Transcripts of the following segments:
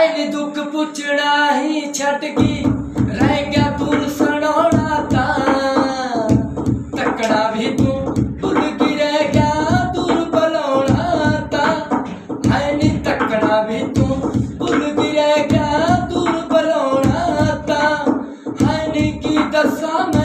ਹਾਏ ਨੀ ਦੁੱਖ ਪੁੱਛਣਾ ਹੀ ਛੱਡ ਗਈ। ਰਹਿ ਗਿਆ ਤੂੰ ਸੁਣਾਉਣਾ ਤਾਂ। ਤੱਕਣਾ ਵੀ ਤੂੰ ਭੁੱਲ ਗਈ, ਰਹਿ ਗਿਆ ਦੂਰ ਬੁਲਾਉਣਾ ਤਾਂ। ਹਾਏ ਨੀ ਤੱਕਣਾ ਵੀ ਤੂੰ ਭੁੱਲ ਗਈ, ਰਹਿ ਗਿਆ ਦੂਰ ਬੁਲਾਉਣਾ ਤਾਂ। ਹਾਏ ਨੀ ਕੀ ਦੱਸਾਂ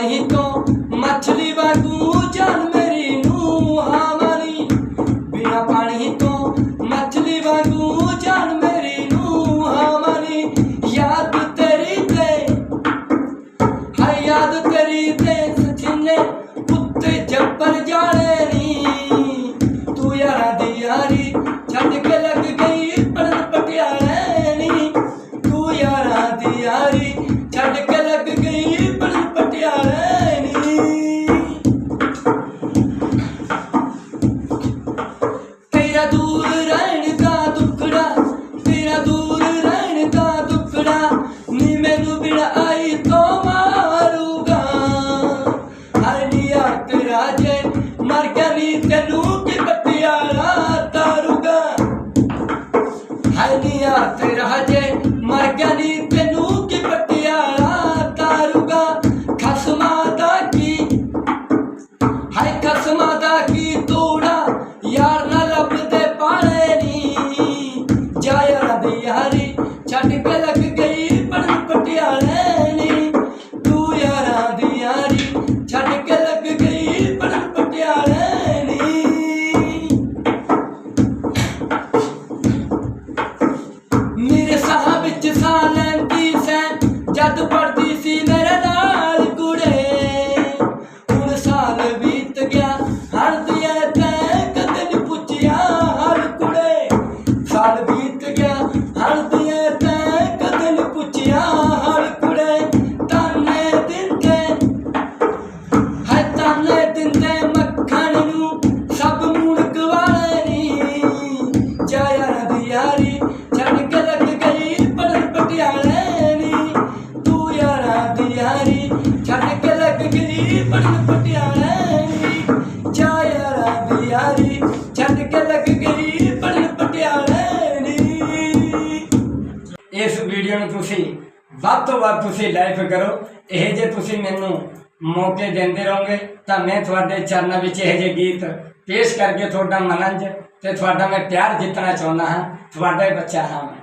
I don't know. that I ਛੱਡ ਲੱਗ ਗਈ ਪੜਨ ਪਟਿਆਲੇ ਨੀ ਤੂੰ ਯਾਰਾਂ ਦੀ ਯਾਰੀ ਛੱਡ ਕੇ ਲੱਗ ਗਈ ਪੜਨ ਪਟਿਆਲੇ ਨੀ ਮੇਰੇ ਸਾਹ ਵਿੱਚ ਸਾਹ ਲੈਂਦੀ ਸੈਂ, ਜਦ ਹੈ ਦਿੰਦੇ ਮੱਖਣ ਨੂੰ, ਸਭ ਮੂਣਕ ਵਾਲੇ ਨੀ। ਜਾ ਯਾਰਾਂ ਯਾਰੀ ਛੱਡ ਕੇ ਲੱਗ ਗਈ ਪੜਨ ਪਟਿਆਲੇ ਨੀ। ਤੂੰ ਯਾਰਾਂ ਦੀ ਯਾਰੀ ਛੱਡ ਕੇ ਲੱਗ ਗਈ ਪੜਨ ਪਟਿਆਲੇ ਨੀ। ਜਾ ਯਾਰਾਂ ਯਾਰੀ ਛੱਡ ਕੇ ਲੱਗ ਗਈ ਪੜਨ ਪਟਿਆਲੇ ਨੀ। ਇਸ ਵੀਡੀਓ ਨੂੰ ਤੁਸੀਂ ਵੱਧ ਤੋਂ ਵੱਧ ਤੁਸੀਂ ਲਾਈਕ ਕਰੋ। ਇਹ ਜੇ ਤੁਸੀਂ ਮੈਨੂੰ ਮੌਕੇ ਦਿੰਦੇ ਰਹੋਗੇ ਤਾਂ ਮੈਂ ਤੁਹਾਡੇ ਚਰਨਾਂ ਵਿੱਚ ਇਹ ਜਿਹੇ ਗੀਤ ਪੇਸ਼ ਕਰਕੇ ਤੁਹਾਡਾ ਮਨੰਜ ਤੇ ਤੁਹਾਡਾ ਮੈਂ ਪਿਆਰ ਜਿੱਤਣਾ ਚਾਹੁੰਦਾ ਹਾਂ। ਤੁਹਾਡਾ ਹੀ ਬੱਚਾ ਹਾਂ ਮੈਂ।